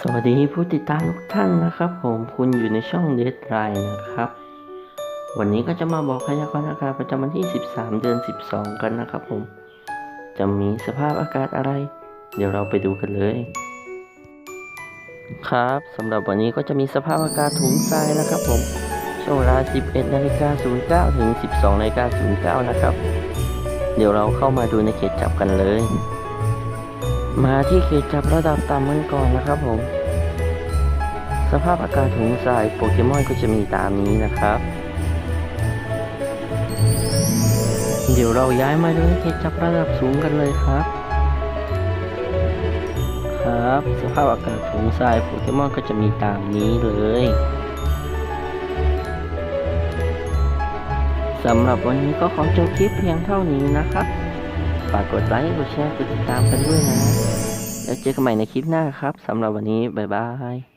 สวัสดีผู้ติดตามทุกท่านนะครับ ผมคุณอยู่ในช่องเดทไลน์นะครับ วันนี้ก็จะมาบอกพยากรณ์อากาศประจำวันที่ 13 เดือน 12 กันนะครับ ผม จะมีสภาพอากาศอะไร เดี๋ยวเราไปดูกันเลย ครับสำหรับวันนี้ก็จะมีสภาพอากาศถุงทรายนะครับ ผมช่วงเวลา 11นาฬิกา09ถึง 12นาฬิกา09นะครับ เดี๋ยวเราเข้ามาดูในเขตจับกันเลย มาที่เขตจับระดับต่ำกันก่อนนะครับผม สภาพอากาศถุงทรายโปเกมอนก็จะมีตามนี้นะครับ เดี๋ยวเราย้ายมาดูเขตจับระดับสูงกันเลยครับ ครับ สภาพอากาศถุงทรายโปเกมอนก็จะมีตามนี้เลยสำหรับวันนี้ก็ขอจบคลิปเพียงเท่านี้นะครับ ฝากกดไลค์ กดแชร์ กดติดตามกันด้วยนะ แล้วเจอกันใหม่ในคลิปหน้าครับสำหรับวันนี้ บ๊ายบาย